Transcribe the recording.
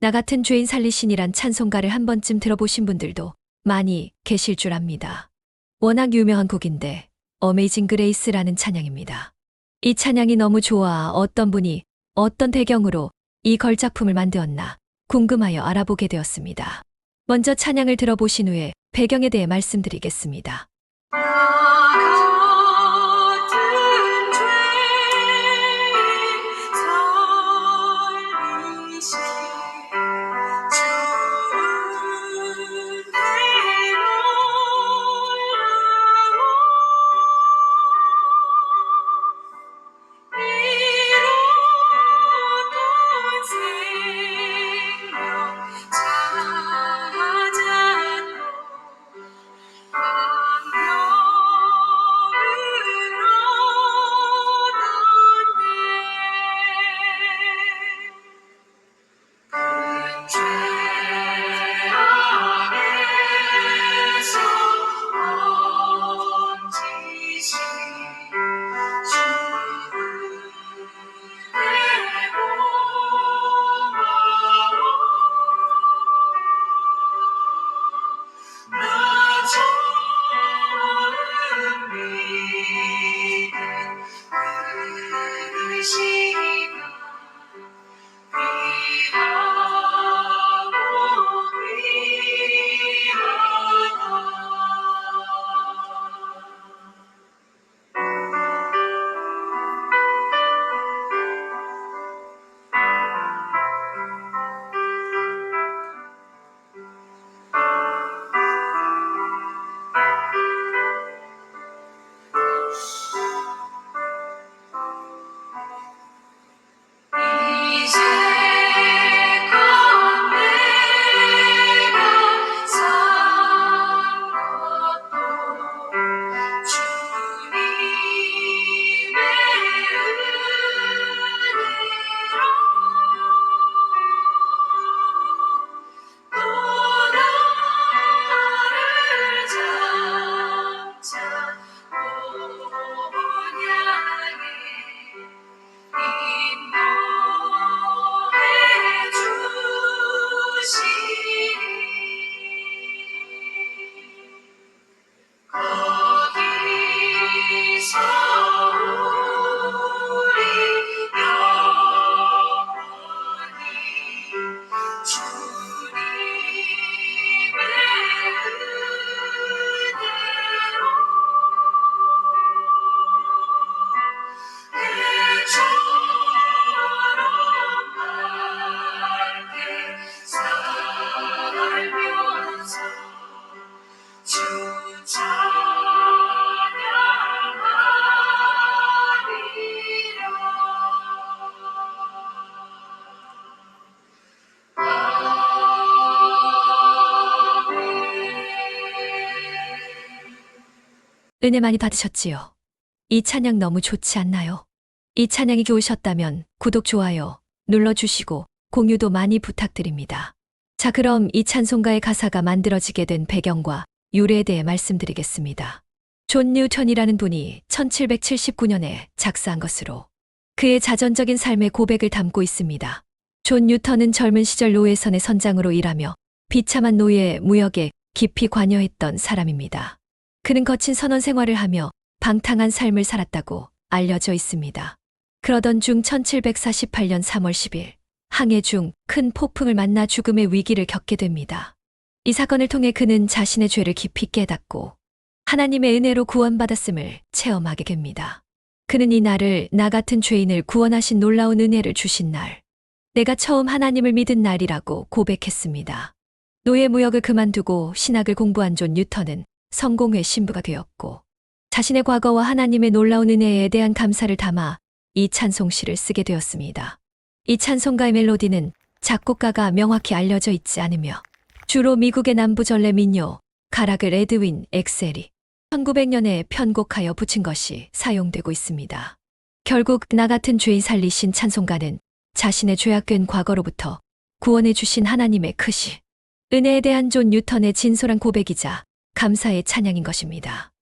나 같은 죄인 살리신이란 찬송가를 한 번쯤 들어보신 분들도 많이 계실 줄 압니다. 워낙 유명한 곡인데 어메이징 그레이스라는 찬양입니다. 이 찬양이 너무 좋아 어떤 분이 어떤 배경으로 이 걸작품을 만드었나 궁금하여 알아보게 되었습니다. 먼저 찬양을 들어보신 후에 배경에 대해 말씀드리겠습니다. 처음 거 은혜 많이 받으셨지요? 이 찬양 너무 좋지 않나요? 이 찬양이 좋으셨다면 구독, 좋아요 눌러주시고 공유도 많이 부탁드립니다. 자, 그럼 이 찬송가의 가사가 만들어지게 된 배경과 유래에 대해 말씀드리겠습니다. 존 뉴턴이라는 분이 1779년에 작사한 것으로 그의 자전적인 삶의 고백을 담고 있습니다. 존 뉴턴은 젊은 시절 노예선의 선장으로 일하며 비참한 노예 무역에 깊이 관여했던 사람입니다. 그는 거친 선원 생활을 하며 방탕한 삶을 살았다고 알려져 있습니다. 그러던 중 1748년 3월 10일 항해 중 큰 폭풍을 만나 죽음의 위기를 겪게 됩니다. 이 사건을 통해 그는 자신의 죄를 깊이 깨닫고 하나님의 은혜로 구원받았음을 체험하게 됩니다. 그는 이 날을 나 같은 죄인을 구원하신 놀라운 은혜를 주신 날, 내가 처음 하나님을 믿은 날이라고 고백했습니다. 노예 무역을 그만두고 신학을 공부한 존 뉴턴은 성공회 신부가 되었고 자신의 과거와 하나님의 놀라운 은혜에 대한 감사를 담아 이 찬송시를 쓰게 되었습니다. 이 찬송가의 멜로디는 작곡가가 명확히 알려져 있지 않으며 주로 미국의 남부 전래 민요 가락을 에드윈 엑셀이 1900년에 편곡하여 붙인 것이 사용되고 있습니다. 결국 나 같은 죄인 살리신 찬송가는 자신의 죄악된 과거로부터 구원해 주신 하나님의 크시, 은혜에 대한 존 뉴턴의 진솔한 고백이자 감사의 찬양인 것입니다.